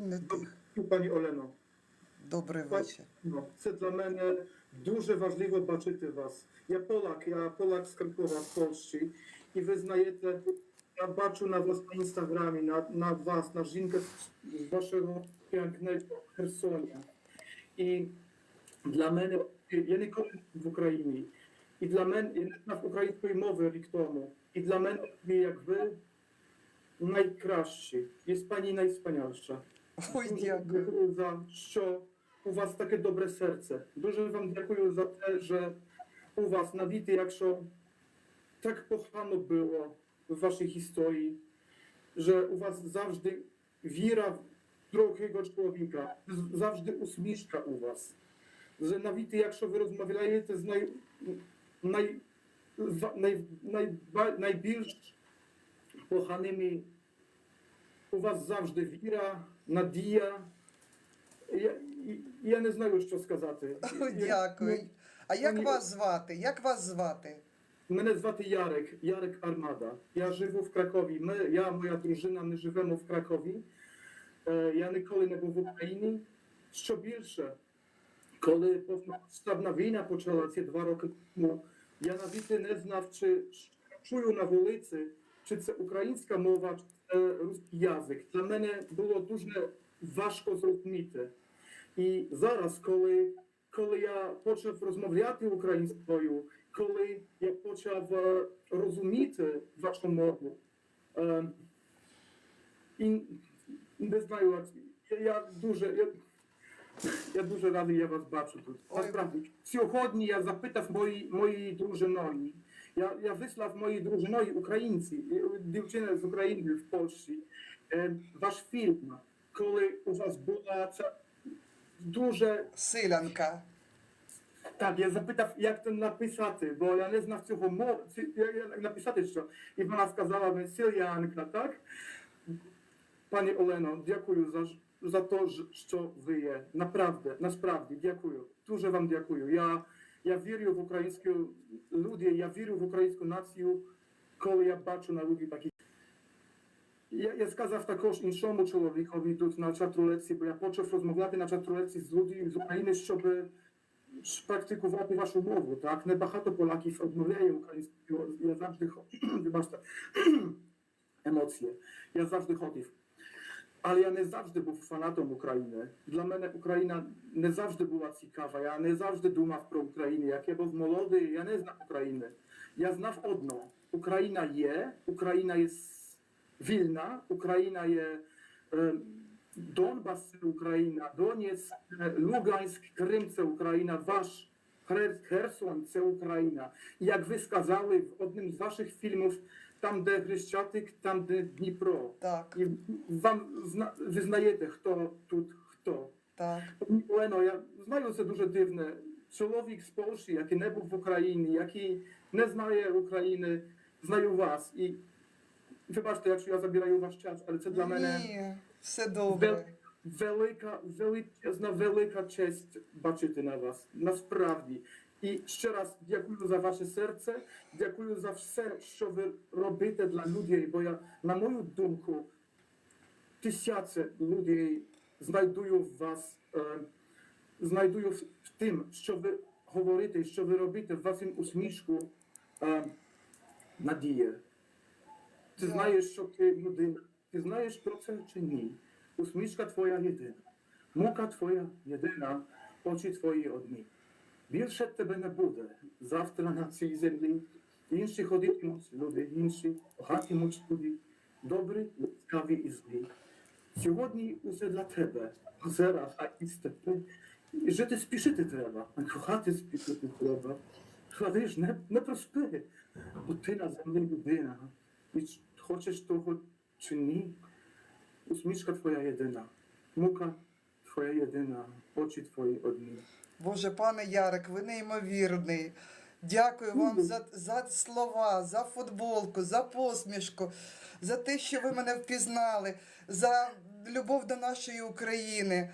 Не ти. Пані Олено, Добрий пані, вечір. ну, це для мене дуже важливо бачити вас. Я Полак, я Полак з Харкова, з Польщі. І ви знаєте, я бачу на вас на інстаграмі, на, на вас, на жінkę з, з вашого pięknego Херсоня. І для мене, я ніколи не був в Україні. І для мене, я не знав української мови рік тому. І для мене, ви, як ви, найкращі. Є пані найспаніalsza. Ой, Дуже дякую. дякую за що у вас таке добре серце. Дуже вам дякую за те, що у вас навіть якщо так погано було в вашій історії, що у вас завжди віра в другого чоловіка, з- завжди усмішка у вас. Że навіть якщо ви розмовляєте з най, най, з- най, най, найбільш поганими у вас завжди віра, надія. Я, я не знаю, що сказати. Дякую. А як вас звати? Як вас звати? Мене звати Ярek, Ярek Armada. Я живу в Кракові. Ми, я, моя дружина, ми живемо в Кракові. Е, Я ніколи не був в Україні. Що більше, коли повномасштабна війна почалася два роки тому, я навіть не знав, чи чую на вулиці, чи це українська мова, чи русський язик. Для мене було дуже важко зрозуміти. І зараз, коли, коли я почав розмовляти українською, коли я почав е, розуміти вашу мову, е, і не знаю, я, дуже. Я, я дуже радий, я вас бачу тут. Насправді, сьогодні я запитав мої, моїй дружиної. Я, я вислав моїй дружиної українці, е, дівчина з України в Польщі, е, ваш фільм, коли у вас була ця дуже Силянка. так, я запитав, як це написати, бо я не знав цього мови, як написати що. І вона сказала мені Сілянка, так? Пані Олено, дякую за, за те, що ви є. Направду, насправді, дякую. Дуже вам дякую. Я, я вірю в українську люди, я вірю в українську націю, коли я бачу на людей такі. Я, я сказав також іншому чоловікові тут на чатру лекції, бо я почав розмовляти на чатру лекції з людьми з України, щоб практикувати вашу мову, так? Небагато Поляків розмовляє українською. Я завжди хо- вибачте, емоції. Я завжди хотів. Але я не завжди був фанатом України. Для мене Україна не завжди була цікава. Я не завжди думав про Україну. Як я був молодий, я не знав України. Я знав одно. Україна є, Україна є вільна, Україна є е, Донбас це Україна, Донецьк, е, Луганськ, Крим це Україна, ваш Хер- Херсон це Україна. І Як ви сказали там, де Хрещатик, там, де Дніпро. Так, І вам зна, ви знаєте, хто тут хто. так. Олено, я знаю, це дуже дивне. Чоловік з Польщі, який не був в Україні, який не знає України, знаю вас. І вибачте, якщо я забираю ваш час, але це для мене все добре. велика, величезна, велика честь бачити на вас. Насправді. І ще раз дякую за ваше серце, дякую за все, що ви робите для людей, бо я, на мою думку, тисячі людей знайдую в вас, е, знайдую в, тим, що ви говорите, що ви робите, в вашому усмішку е, надія. Ти знаєш, що ти людина. Ти знаєш про це чи ні? Усмішка твоя єдина. Мука твоя єдина, очі твої одні. Більше тебе не буде. Завтра на цій землі. Інші ходитимуть люди, інші гатимуть люди. Добрі, ласкаві і злі. Сьогодні усе для тебе. Зараз, а і степи. І жити спішити треба, а кохати спішити треба. Ж не, не проспи, бо ти на землі людина. І хочеш того чи ні, усмішка твоя єдина, мука твоя єдина, очі твої одні. Боже, пане Ярик, ви неймовірний. Дякую вам за, за слова, за футболку, за посмішку, за те, що ви мене впізнали, за любов до нашої України.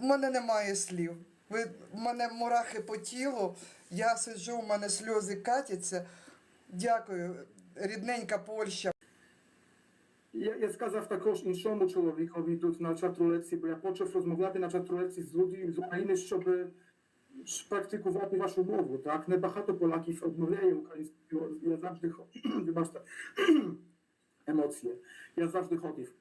У мене немає слів. Ви, в мене мурахи по тілу, я сиджу, у мене сльози катяться. Дякую, рідненька Польща. Я, я сказав також іншому чоловікові тут на чатрулеці, бо я почав розмовляти на чатрулеці з людьми з України, щоб ж практикувати вашу мову. Так? Небагато Поляків розмовляє українською. Я завжди хо- вибачте, емоції. Я завжди хотів.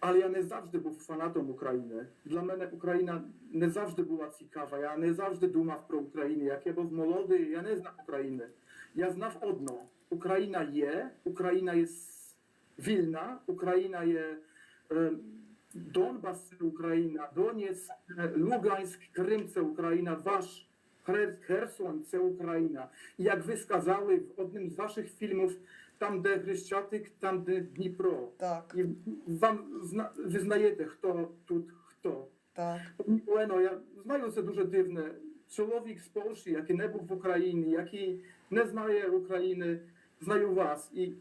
Але я не завжди був фанатом України. Для мене Україна не завжди була цікава. Я не завжди думав про Україну. Як я був молодий, я не знав України. Я знав одно: Україна є, Україна є вільна, Україна є е, Донбас це Україна, Донецьк, е, Луганськ, Крим це Україна, ваш Хер- Херсон це Україна. І Як ви сказали в одним з ваших фільмів, там, де Хрещатик, там, де Дніпро. Так, І вам зна... ви знаєте, хто тут хто. так. Пані Олено, я знаю, це дуже дивне. Чоловік з Польщі, який не був в Україні, який не знає України, знаю вас. І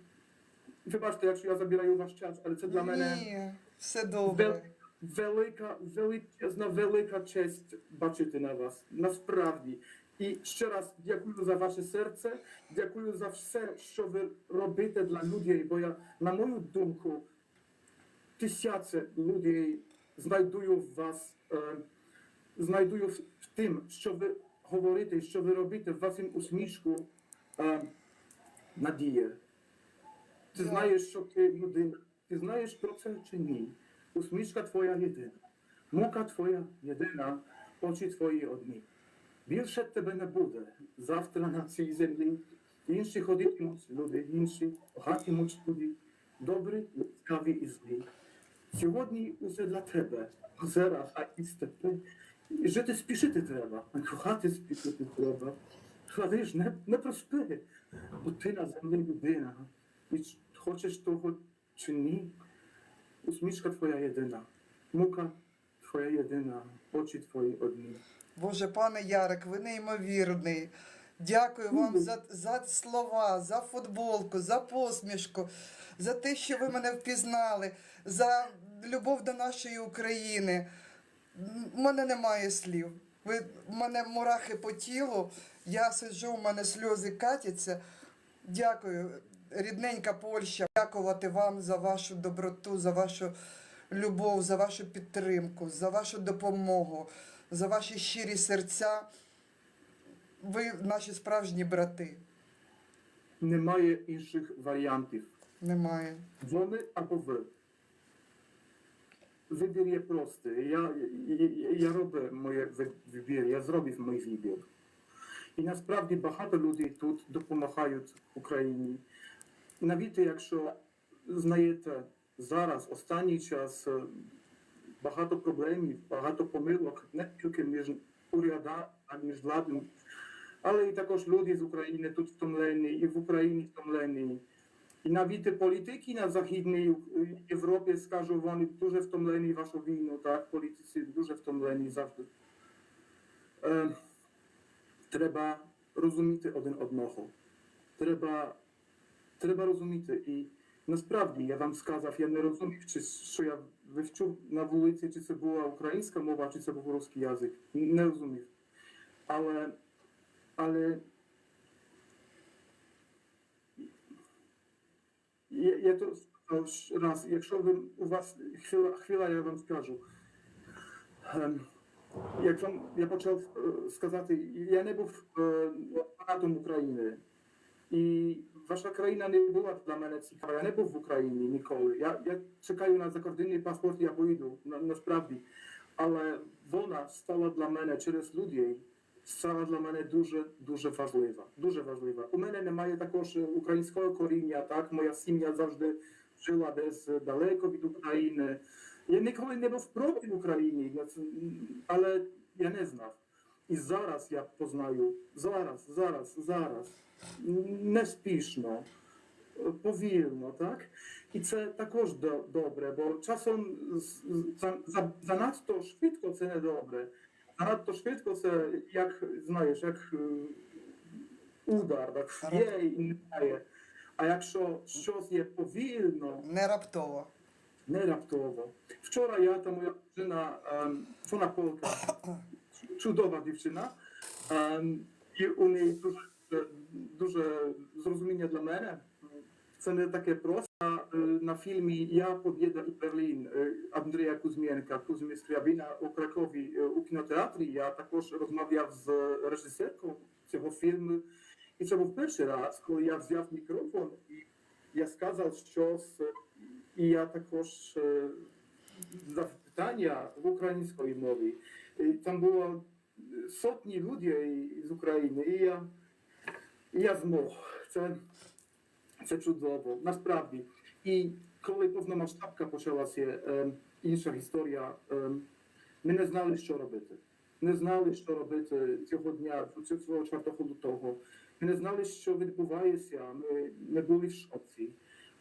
вибачте, якщо я забираю ваш час, але це для мене Ні, все добре. велика, величезна, велика честь бачити на вас. Насправді. І ще раз дякую за ваше серце, дякую за все, що ви робите для людей, бо я, на мою думку, тисячі людей знайдую в вас, е, знайдую в, в тим, що ви говорите, що ви робите в вашому усмішку е, надія. Ти знаєш, що ти людина, ти знаєш про це чи ні? Усмішка твоя єдина, мука твоя єдина, очі твої одні. Більше тебе не буде. Завтра на цій землі інші ходитимуть люди, інші гатимуть люди, добрі, ласкаві і злі. Сьогодні усе для тебе, зараз, а і степи. І жити спішити треба, а кохати спішити треба. Ж не, не проспи, бо ти на землі людина. Хочеш того чи ні, усмішка твоя єдина, мука твоя єдина, очі твої одні. Боже, пане Ярик, ви неймовірний. Дякую вам за, за слова, за футболку, за посмішку, за те, що ви мене впізнали, за любов до нашої України. У мене немає слів. Ви, в мене мурахи по тілу, я сиджу, у мене сльози катяться. Дякую, рідненька Польща. Дякувати вам за вашу доброту, за вашу любов, за вашу підтримку, за вашу допомогу, за ваші щирі серця. Ви наші справжні брати. Немає інших варіантів. Немає. Вони або ви. Вибір є простий. Я, я, я роблю моє ви- вибір, я зробив мій вибір. І насправді багато людей тут допомагають Україні. Навіть якщо знаєте, зараз, останній час, е, багато проблемів, багато помилок, не тільки між урядом, а між владою, але і також люди з України тут втомлені, і в Україні втомлені. І навіть політики на Західній Європі, скажу, вони дуже втомлені вашу війну, так, політиці дуже втомлені завжди. Е, треба розуміти один одного. Треба, треба розуміти. І насправді я вам сказав, я не розумів, чи що я вивчив на вулиці, чи це була українська мова, чи це був русський язик. Не розумів. Але, але Я, я то сказав ще раз, якщо ви у вас хвила, хвила я вам скажу. Ем, Як вам я почав е, сказати, я не був е, фанатом України. І ваша країна не була для мене цікава. Я не був в Україні ніколи. Я, я чекаю на закордонний паспорт, я поїду на, насправді. Але вона стала для мене через людей, стала для мене дуже дуже важлива. Дуже важлива. У мене немає також українського коріння. Так, моя сім'я завжди жила десь далеко від України. Я ніколи не був проти України, я це- але я не знав. І зараз я познаю, зараз, зараз, зараз, не спішно, повільно, так? І це також до- добре, бо часом з- з- за- за- занадто швидко це не добре. Занадто швидко це як знаєш, як е, удар, так є і немає. А якщо щось є повільно, Не раптово. не раптово. Вчора я та моя дружина, ем, вона полка, чудова дівчина, ем, і у неї дуже, дуже зрозуміння для мене. це не таке просто. Е, На фільмі Я Побєда і Берлін е, Андрія Кузьменка, Кузьми Скрябіна у Кракові е, у кінотеатрі. Я також розмовляв з режисеркою цього фільму. І це був перший раз, коли я взяв мікрофон і я сказав е, і я також е, задав питання в українській мові. Там було сотні людей з України, і я, я змог. Це, це чудово, насправді. І коли повномасштабка почалася, е, інша історія, е, ми не знали, що робити. Не знали, що робити цього дня, цього 4 лютого. Ми не знали, що відбувається. Ми, ми були в шоці.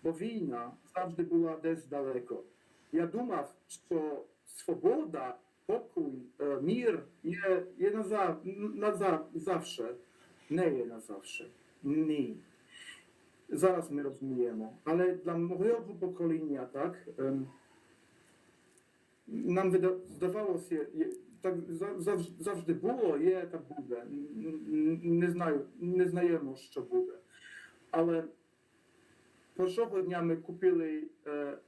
Бо війна завжди була десь далеко. Я думав, що свобода, покой, е, мір є, є назав, назав, завше. Не є назавше. Ні. Зараз ми розуміємо. Але для мого покоління, так, ем, нам здавалося, так зав- зав- завжди було, є та буде. Не знаю, не знаємо, що буде. Але першого дня ми купили, е,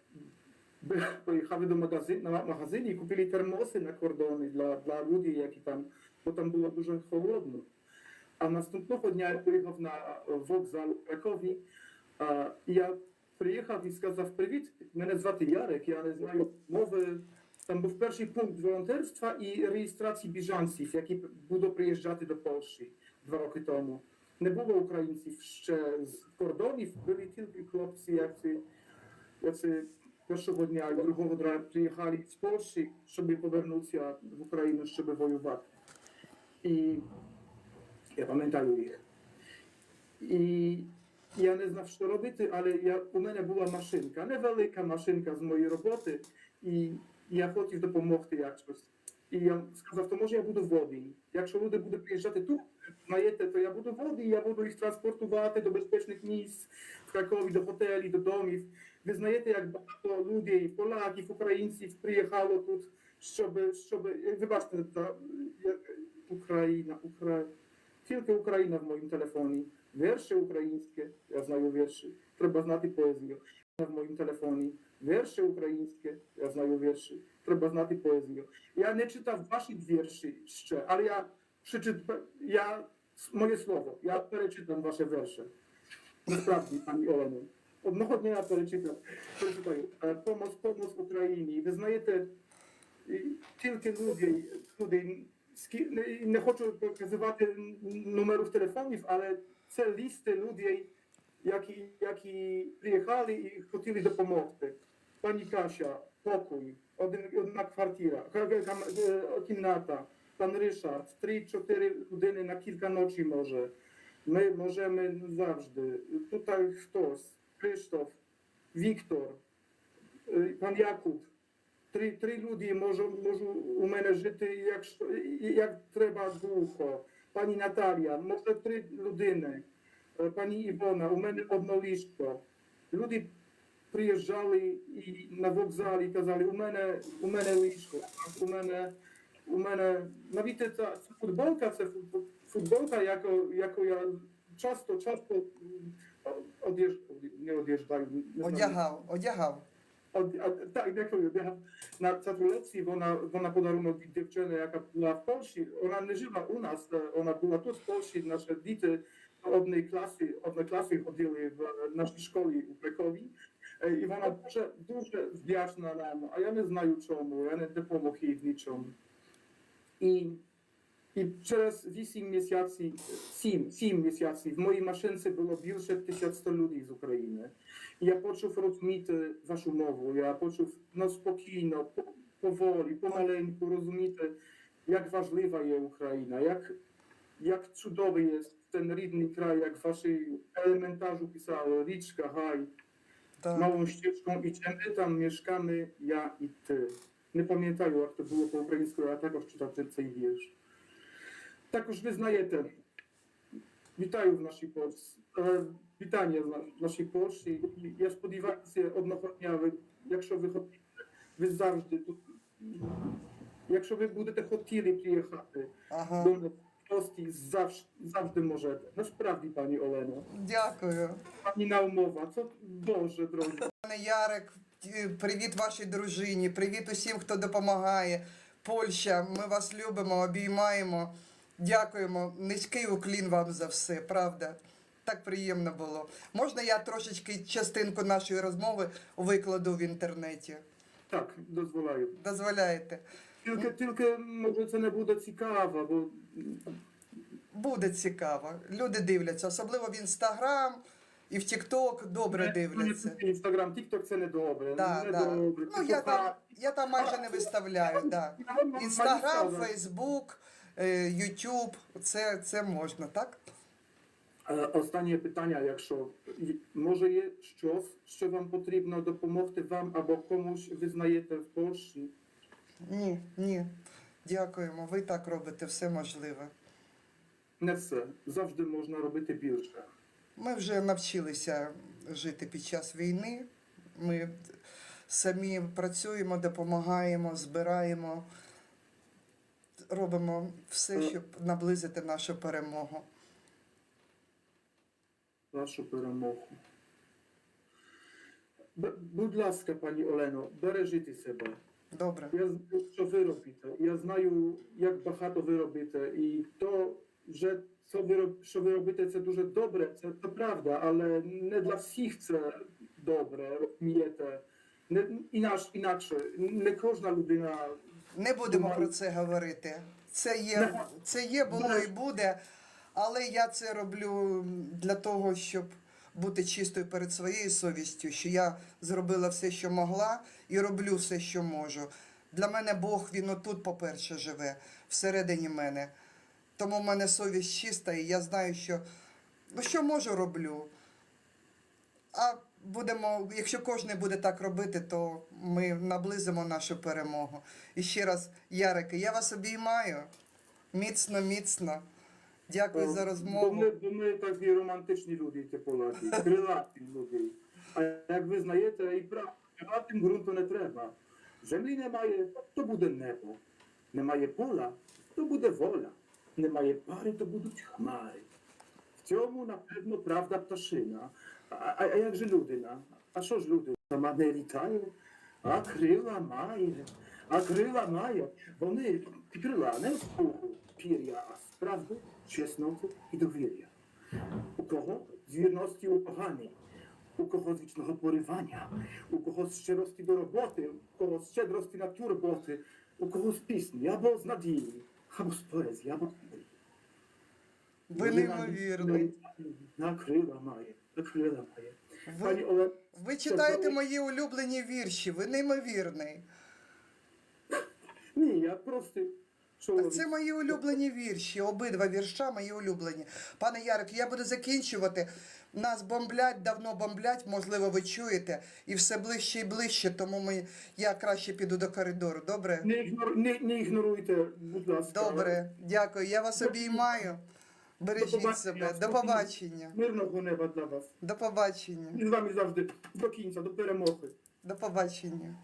поїхали до магазину, магазині і купили термоси на кордони для, для людей, які там, бо там було дуже холодно. А наступного дня я поїхав на е, вокзал у Кракові. А, і я приїхав і сказав: Привіт, мене звати Ярик, я не знаю мови. Там був перший пункт волонтерства і реєстрації біжанців, які будуть приїжджати до Польщі два роки тому. Не було українців ще з кордонів, були тільки хлопці, як ці, як ці першого дня і другого дня приїхали з Польщі, щоб повернутися в Україну, щоб воювати. І я пам'ятаю їх. І я не знав, що робити, але я, у мене була машинка, невелика машинка з моєї роботи, і я хотів допомогти якось. І я сказав, то може я буду водій. Якщо люди будуть приїжджати тут, знаєте, то я буду водій, я буду їх транспортувати до безпечних місць в Кракові, до готелів, до домів. Ви знаєте, як багато людей, поляків, українців приїхало тут, щоб, щоб вибачте, Україна, Україна. Тільки Україна в моєму телефоні. Вірші українське, я знаю вірші. Треба знати поезію. В моєму телефоні. Вірші українське, я знаю вірші. Треба знати поезію. Я не читав ваші вірші ще, але я прочит... я моє слово, я перечитам ваші вірші. Насправді, пані Олено. Одного дня я перечитав, перечитаю. Е, Помоч, помоч Україні. Ви знаєте, і тільки люди, люди скі- не, не хочу показувати номерів телефонів, але це листи людей, які, які приїхали і хотіли допомогти. Пані Кася, покой, один, одна квартира, ка- ка- кам- е, кімната, пан Ришард, 3-4 години на кілька ночі може. Ми можемо завжди. Тут хтось, Криштоф, Віктор, е, пан Якуб. Три, три люди можу, можу у мене жити, якщо, як треба духо. Пані Наталія, може три людини. Е, Пані Івона, у мене одно ліжко. Люди приїжджали і на вокзалі казали, у мене, у мене ліжко, у мене, у мене, навіть ця, футболка, це фут- футболка, яку, яку я часто, часто одіж, не одіждаю, не. Одягав, одягав. Od, a, tak, дякую. Я на цій лекції вона, вона подарунок від дівчини, яка була в Польщі. Вона не жила у нас, е, вона була тут в Польщі. Наші діти одної класи, одної класи ходили в е, нашій школі у Кракові. Е, І вона дуже, дуже вдячна нам. А я не знаю чому, я не допомог їй в нічому. І, і через 8 місяців, 7, 7 місяців в моїй машинці було більше 1100 людей з України. І я почув розуміти вашу мову, я почув ну, спокійно, по- поволі, помаленьку розуміти, як важлива є Україна, як, як чудовий є ten рідний край, як ваші елементарzu писали, річка, гай, Так. małą ścieżką idziemy, tam mieszkamy ja i ty. Nie pamiętają, jak to było po ukraińsku, ale також czytam ten цей вірш. Також ви знаєте, вітаю в нашій Польщі. Е, Вітання в нашій Польщі. Я сподіваюся, одного дня, ви, якщо ви хотіте, ви завжди тут. Якщо ви будете хотіли приїхати Ага. до нас гості завжди, завжди можете. Насправді, пані Олено. Дякую. Пані Наумова, це Боже дорогі. Пане Ярик, привіт вашій дружині, привіт усім, хто допомагає. Польща, ми вас любимо, обіймаємо. Дякуємо. Низький уклін вам за все, правда. Так приємно було. Можна я трошечки частинку нашої розмови викладу в інтернеті? Так, дозволяю. Дозволяєте? Тільки, тільки, може, це не буде цікаво, бо Буде цікаво. Люди дивляться, особливо в інстаграм і в Тікток добре дивляться. Інстаграм, Тікток це не добре. Да, не да. добре. Ну, я там, я там майже не виставляю. Да. Інстаграм, Фейсбук, е, Ютуб, це, це можна, так? Е, Останнє питання, якщо може є щось, що вам потрібно допомогти вам або комусь ви знаєте в Польщі? Ні, ні. Дякуємо. Ви так робите все можливе. Не все. Завжди можна робити більше. Ми вже навчилися жити під час війни. Ми самі працюємо, допомагаємо, збираємо, робимо все, щоб наблизити нашу перемогу. Вашу перемогу. Б- будь ласка, пані Олено, бережіть себе. Добре. Я знаю, що ви робите. Я знаю, як багато ви робите. І то, вже що ви, роб- що ви робите, це дуже добре, це, це правда, але не для всіх це добре, розумієте. Не, інакше, інакше, не кожна людина Не будемо про це говорити. Це є, це є, було і буде. Але я це роблю для того, щоб бути чистою перед своєю совістю, що я зробила все, що могла, і роблю все, що можу. Для мене Бог, він отут, по-перше, живе, всередині мене. Тому в мене совість чиста, і я знаю, що ну, що можу, роблю. А будемо, якщо кожен буде так робити, то ми наблизимо нашу перемогу. І ще раз, Ярике, я вас обіймаю. Міцно, міцно. Дякую за Бо розмову. ми, бо ми такі романтичні люди, ті поляки, крилаті люди. А як ви знаєте, і правда, крилатим ґрунту не треба. Землі немає, то буде небо. Немає поля, то буде воля. Немає пари, то будуть хмари. В цьому, напевно, правда пташина. А, а, як же людина? А що ж людина? Сама не літає, а крила має. А крила має. Вони крила не в пуху, пір'я, а справду, чесноти і довір'я. У кого з вірності у погані, у кого з вічного поривання, у кого з щирості до роботи, у кого з щедрості на турботи, у кого з пісні, або з надії, або з поезії, або з. Ви неймовірний. На крила має, Ви, Оле, ви читаєте мої улюблені вірші, ви неймовірний. ні, я просто Так це мої улюблені вірші, обидва вірша мої улюблені. Пане Ярик, я буду закінчувати. Нас бомблять, давно бомблять, можливо, ви чуєте, і все ближче і ближче, тому ми, я краще піду до коридору. Добре? Не, ігнор, не, не ігноруйте, будь ласка. Добре, дякую. Я вас обіймаю. Бережіть себе. До побачення. Мирного неба для вас. До побачення. І з вами завжди до кінця, до перемоги. До побачення.